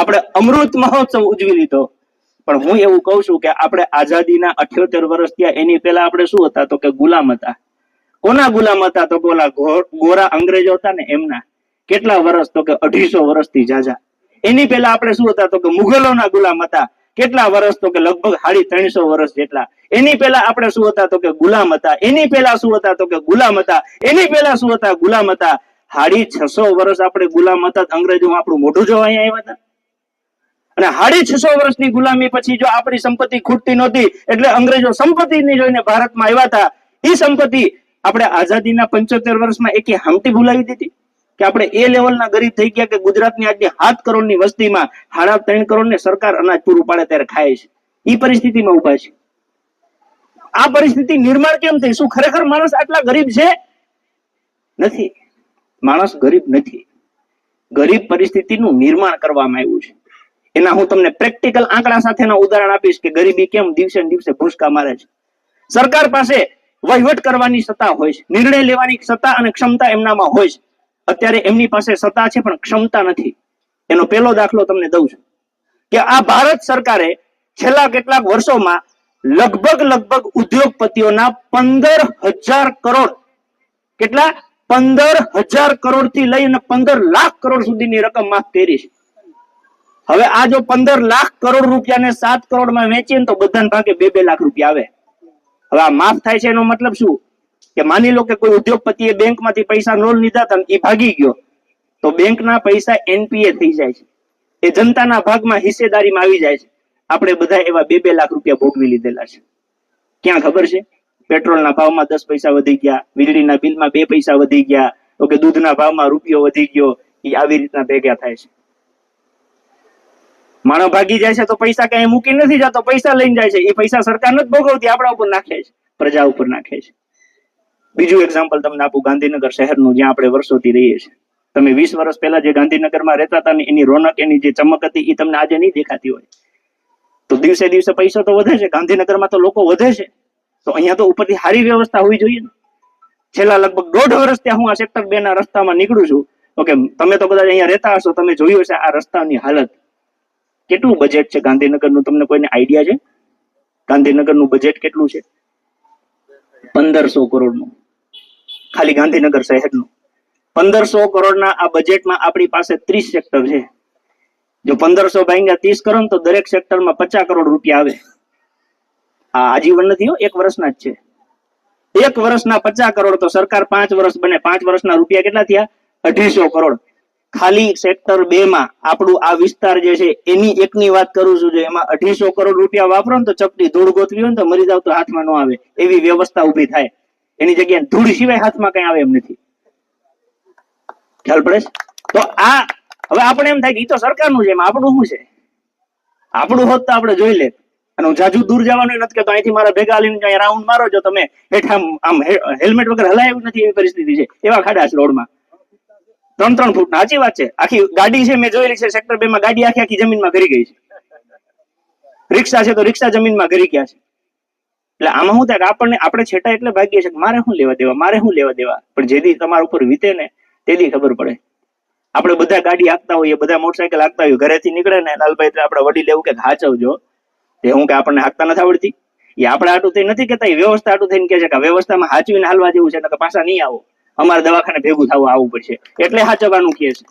આપણે અમૃત મહોત્સવ ઉજવી લીધો. પણ હું એવું કહું છું કે આપણે આઝાદીના અઠ્યોતેર વર્ષ થયા, એની પહેલા આપણે શું હતા તો કે ગુલામ હતા. કોના ગુલામ હતા તો ઓલા ગોરા અંગ્રેજો હતા ને એમના. કેટલા વર્ષ તો કે અઢીસો વર્ષથી જાજા. એની પહેલા આપણે શું હતા તો કે મુઘલોના ગુલામ હતા. કેટલા વર્ષ તો કે લગભગ સાડી ત્રણસો વર્ષ જેટલા. એની પહેલા આપણે શું હતા તો કે ગુલામ હતા. એની પહેલા શું હતા તો કે ગુલામ હતા. એની પહેલા શું હતા? ગુલામ હતા. સાડી છસો વર્ષ આપણે ગુલામ હતા. અંગ્રેજો આપણું મોઢું જોવા અહીંયા આવ્યા હતા. અને સાડી છસો વર્ષની ગુલામી પછી જો આપણી સંપત્તિ ખૂટતી નહોતી, એટલે અંગ્રેજો સંપત્તિની જોઈને ભારતમાં આવ્યા હતા એ સંપત્તિ આપણે આઝાદીના પંચોતેર વર્ષમાં એકે હામટી ભૂલાવી દીધી કે આપણે એ લેવલના ગરીબ થઈ ગયા કે ગુજરાતની આજની સાત કરોડની વસ્તીમાં સાડા ત્રણ કરોડ ને સરકાર અનાજ પૂરું પાડે ત્યારે ખાય છે. એ પરિસ્થિતિમાં ઊભા છે. આ પરિસ્થિતિ નિર્માણ કેમ થઈ? શું ખરેખર માણસ આટલા ગરીબ છે? નથી. માણસ ગરીબ નથી. ગરીબ પરિસ્થિતિનું નિર્માણ કરવામાં આવ્યું છે. એના હું તમને પ્રેક્ટિકલ આંકડા સાથેના ઉદાહરણ આપીશ કે ગરીબી કેમ દિવસે દિવસે ભૂસકા મારે છે. સરકાર પાસે વહીવટ કરવાની સત્તા હોય છે. નિર્ણય લેવાની સત્તા અને ક્ષમતા એમનામાં હોય છે. અત્યારે એમની પાસે સત્તા છે પણ ક્ષમતા નથી. એનો પહેલો દાખલો તમને દઉં છું. કે આ ભારત સરકારે છેલ્લા કેટલાક વર્ષોમાં લગભગ લગભગ ઉદ્યોગપતિઓના પંદર હજાર કરોડ કેટલા? પંદર હજાર કરોડથી લઈ અને પંદર લાખ કરોડ સુધીની રકમ માફ કરી છે. હવે આ જો પંદર લાખ કરોડ રૂપિયાને સાત કરોડમાં વેચીએ તો બધાને ભાગે બે બે લાખ રૂપિયા આવે. હવે આ માફ થાય છે એનો મતલબ શું? કે માની લો કે કોઈ ઉદ્યોગપતિએ બેંકમાંથી પૈસા લોન લીધા હતા એ ભાગી ગયો, તો બેંકના પૈસા એનપીએ થઈ જાય છે. એ જનતાના ભાગમાં હિસ્સેદારીમાં આવી જાય છે. આપણે બધા એવા બે બે લાખ રૂપિયા ભોગવી લીધેલા છે. ક્યાં ખબર છે? પેટ્રોલના ભાવમાં દસ પૈસા વધી ગયા, વીજળીના બિલમાં બે પૈસા વધી ગયા, તો કે દૂધના ભાવમાં રૂપિયો વધી ગયો એ આવી રીતના ભેગા થાય છે. માણસ ભાગી જાય છે તો પૈસા ક્યાંય મૂકી નથી જતો, પૈસા લઈને જાય છે. એ પૈસા સરકાર નથી ભોગવતી, આપણા ઉપર નાખે છે, પ્રજા ઉપર નાખે છે. બીજું એક્ઝામ્પલ તમને આપું, ગાંધીનગર શહેરનું, જ્યાં આપણે વર્ષોથી રહીએ છીએ. તમે વીસ વર્ષ પહેલા જે ગાંધીનગરમાં રહેતા હતા ને, એની રોનક, એની જે ચમક હતી એ તમને આજે નહીં દેખાતી હોય. તો દિવસે દિવસે પૈસો તો વધે છે, ગાંધીનગરમાં તો લોકો વધે છે. તો અહીંયા તો ઉપરથી સારી વ્યવસ્થા હોવી જોઈએ ને. છેલ્લા લગભગ દોઢ વર્ષ ત્યાં હું આ સેક્ટર બે ના રસ્તામાં નીકળું છું. ઓકે, તમે તો કદાચ અહીંયા રહેતા હશો, તમે જોયું હશે આ રસ્તાની હાલત. કેટલું બજેટ છે ગાંધીનગરનું? તમને કોઈને આઈડિયા છે? ગાંધીનગરનું બજેટ કેટલું છે? પંદરસો કરોડનું. ખાલી ગાંધીનગર શહેરનું. પંદરસો કરોડના આ બજેટમાં આપણી પાસે ત્રીસ સેક્ટર છે. જો પંદરસો ભાગ્યા ત્રીસ કરો તો દરેક સેક્ટરમાં પચાસ કરોડ રૂપિયા આવે. આ આજીવન નથી હો, એક વર્ષના જ છે. એક વર્ષના પચાસ કરોડ તો સરકાર પાંચ વર્ષ બને. પાંચ વર્ષના રૂપિયા કેટલા થયા? અઢીસો કરોડ. ખાલી સેક્ટર બે માં આપણું આ વિસ્તાર જે છે, એની એકની વાત કરું છું જો એમાં અઢીસો કરોડ રૂપિયા વાપરો ને તો ચપટી ધૂળ ગોતવી હોય ને તો મરી જાવ તો હાથમાં ન આવે. એવી વ્યવસ્થા ઊભી થાય. એની જગ્યાએ ધૂળ સિવાય હાથમાં કઈ આવે એમ નથી. ખ્યાલ પડે? તો આ, હવે આપણે એમ થાય કે ઈ તો સરકારનું છે, એમાં આપણું શું છે? આપણું હોત તો આપણે જોઈ લે અને હું જાજુ દૂર જવાનું નથી કે અહીંથી મારા ભેગા લઈને કઈ રાઉન્ડ મારો જો તમે હેઠા આમ- હેલ્મેટ વગર હલાય નથી એવી પરિસ્થિતિ છે. એવા ખાડા છે રોડમાં ત્રણ ત્રણ ફૂટ સાચી વાત છે, આખી ગાડી છે મેં જોયેલી છે સેક્ટર બે માં ગાડી આખી આખી જમીનમાં ઘરી ગઈ છે. રિક્ષા છે તો રિક્ષા જમીનમાં ઘરી ગયા છે. એટલે આમાં શું થાય આપણને, આપણે છેટા એટલે ભાગીએ છે કે મારે શું લેવા દેવા, મારે શું લેવા દેવા? પણ જેથી તમારા ઉપર વીતે ને તેથી ખબર પડે. આપણે બધા ગાડી આપતા હોઈએ, બધા મોટરસાયકલ આપતા હોઈએ, ઘરેથી નીકળે ને, લાલભાઈ તો આપણે વડી એવું કે હાચવજો. એ હું કે આપણને હાંકતા નથી આવડતી. એ આપણે આટું થઈ નથી કેતા એ વ્યવસ્થા આટું થઈને કે છે કે વ્યવસ્થામાં હાચવીને હાલવા જેવું છે તો પાછા નહીં આવો. અમારે દવાખાને ભેગું થવું આવવું પડશે. એટલે હાચવવાનું કહે છે.